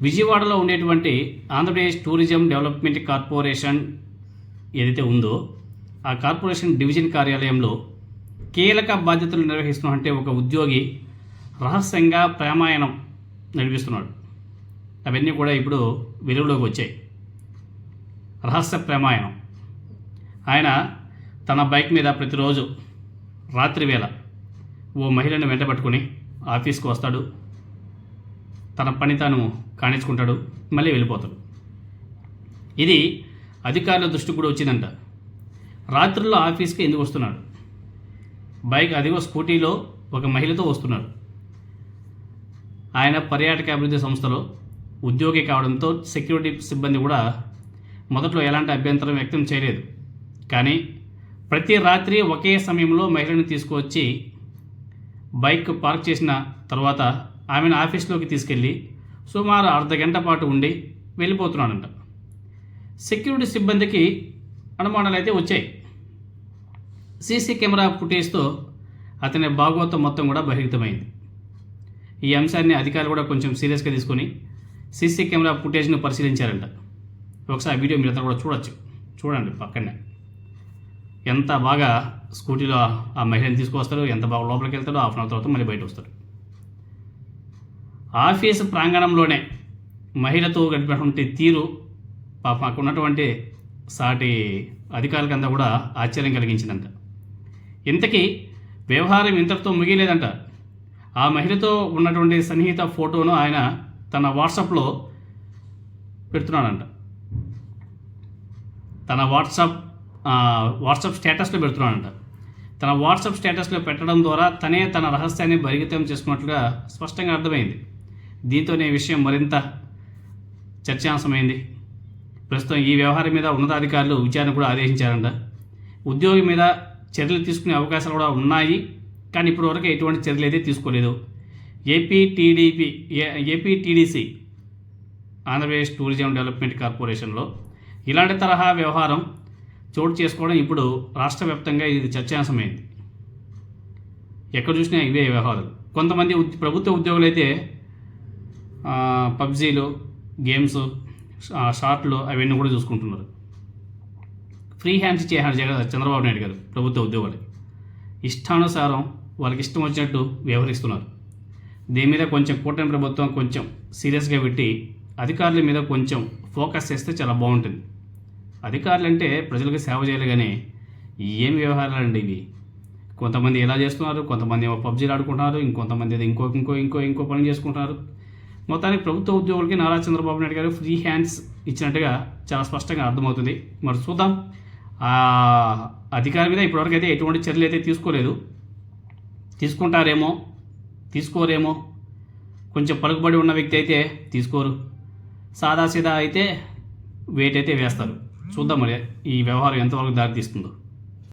విజయవాడలో ఉండేటువంటి Andhra Pradesh tourism development corporation ఏదైతే ఉందో ఆ కార్పొరేషన్ డివిజన్ కార్యాలయంలో కీలక బాధ్యతలు నిర్వహిస్తున్న అంటే ఒక ఉద్యోగి రహస్యంగా ప్రయాణం నడిపిస్తున్నాడు అవన్నీ కూడా ఇప్పుడు వెలుగులోకి వచ్చాయి. రహస్య ప్రయాణం ఆయన తన బైక్ మీద ప్రతిరోజు రాత్రి వేళ ఓ మహిళను వెంటబట్టుకుని ఆఫీస్కి వస్తాడు. తన పని తాను కానించుకుంటాడు మళ్ళీ వెళ్ళిపోతాడు. ఇది అధికారుల దృష్టి కూడా వచ్చిందంట. రాత్రుల్లో ఆఫీస్కి ఎందుకు వస్తున్నాడు? బైక్ అదిగో స్కూటీలో ఒక మహిళతో వస్తున్నాడు ఆయన పర్యాటక అభివృద్ధి సంస్థలో ఉద్యోగి కావడంతో సెక్యూరిటీ సిబ్బంది కూడా మొదట్లో ఎలాంటి అభ్యంతరం వ్యక్తం చేయలేదు. కానీ ప్రతి రాత్రి ఒకే సమయంలో మహిళను తీసుకువచ్చి బైక్ పార్క్ చేసిన తర్వాత ఆమెను ఆఫీస్లోకి తీసుకెళ్ళి సుమారు అర్ధ గంట పాటు ఉండి వెళ్ళిపోతున్నాడంట. సెక్యూరిటీ సిబ్బందికి అనుమానాలు అయితే వచ్చాయి. సీసీ కెమెరా ఫుటేజ్తో అతని భాగవతం మొత్తం కూడా బహిర్గతమైంది. ఈ అంశాన్ని అధికారులు కూడా కొంచెం సీరియస్గా తీసుకొని సీసీ కెమెరా ఫుటేజ్ను పరిశీలించారంట. ఒకసారి వీడియో మీరు కూడా చూడొచ్చు. చూడండి పక్కనే. ఎంత బాగా స్కూటీలో ఆ మహిళని తీసుకొస్తాడు ఎంత బాగా లోపలికి వెళ్తాడో హాఫ్ అన్ అవర్ తర్వాత మళ్ళీ బయట వస్తాడు ఆఫీసు ప్రాంగణంలోనే మహిళతో గడిపినటువంటి తీరు పాపం అక్కడ ఉన్నటువంటి సాటి అధికారులకంతా కూడా ఆశ్చర్యం కలిగించిందంట. ఇంతకీ వ్యవహారం ఇంతటితో ముగియలేదంట. ఆ మహిళతో ఉన్నటువంటి సన్నిహిత ఫోటోను ఆయన తన వాట్సాప్లో పెడుతున్నాడంట. తన వాట్సాప్ వాట్సాప్ స్టేటస్లో పెడుతున్నాడంట. తన వాట్సాప్ స్టేటస్లో పెట్టడం ద్వారా తనే తన రహస్యాన్ని బహిర్గతం చేసుకున్నట్లుగా స్పష్టంగా అర్థమైంది. దీంతోనే విషయం మరింత చర్చాంశమైంది. ప్రస్తుతం ఈ వ్యవహారం మీద ఉన్నతాధికారులు విచారణ కూడా ఆదేశించారంట. ఉద్యోగి మీద చర్యలు తీసుకునే అవకాశాలు కూడా ఉన్నాయి కానీ ఇప్పటివరకు ఎటువంటి చర్యలు అయితే తీసుకోలేదు. AP TDP AP TDC Andhra Pradesh tourism development కార్పొరేషన్లో ఇలాంటి తరహా వ్యవహారం చోటు చేసుకోవడం ఇప్పుడు రాష్ట్ర వ్యాప్తంగా ఇది చర్చాంశమైంది. ఎక్కడ చూసినా ఇవే వ్యవహారాలు. కొంతమంది ఉద్- ప్రభుత్వ ఉద్యోగులు అయితే పబ్జీలు గేమ్స్ షార్ట్లు అవన్నీ కూడా చూసుకుంటున్నారు. ఫ్రీ హ్యాండ్స్ ఇచ్చేహాడు జగన్ చంద్రబాబు నాయుడు గారు ప్రభుత్వ ఉద్యోగులకి. ఇష్టానుసారం వాళ్ళకి ఇష్టం వచ్చినట్టు వ్యవహరిస్తున్నారు. దీని మీద కొంచెం కూటమి ప్రభుత్వం కొంచెం సీరియస్గా పెట్టి అధికారుల మీద కొంచెం ఫోకస్ చేస్తే చాలా బాగుంటుంది. అధికారులు అంటే ప్రజలకు సేవ చేయాలి కానీ ఏం వ్యవహారాలు అండి ఇవి? కొంతమంది ఎలా చేస్తున్నారు? కొంతమంది ఏమో పబ్జీలు ఆడుకుంటున్నారు ఇంకొంతమంది ఇంకో ఇంకో ఇంకో ఇంకో పని చేసుకుంటున్నారు. మొత్తానికి ప్రభుత్వ ఉద్యోగులకి నారా చంద్రబాబు నాయుడు గారు ఫ్రీ హ్యాండ్స్ ఇచ్చినట్టుగా చాలా స్పష్టంగా అర్థమవుతుంది. మరి చూద్దాం. అధికారి మీద ఇప్పటివరకు అయితే ఎటువంటి చర్యలు అయితే తీసుకోలేదు. తీసుకుంటారేమో తీసుకోరేమో కొంచెం పలుకుబడి ఉన్న వ్యక్తి అయితే తీసుకోరు. సాదాసీదా అయితే వెయిట్ అయితే వేస్తారు. చూద్దాం మరి ఈ వ్యవహారం ఎంతవరకు దారి తీస్తుందో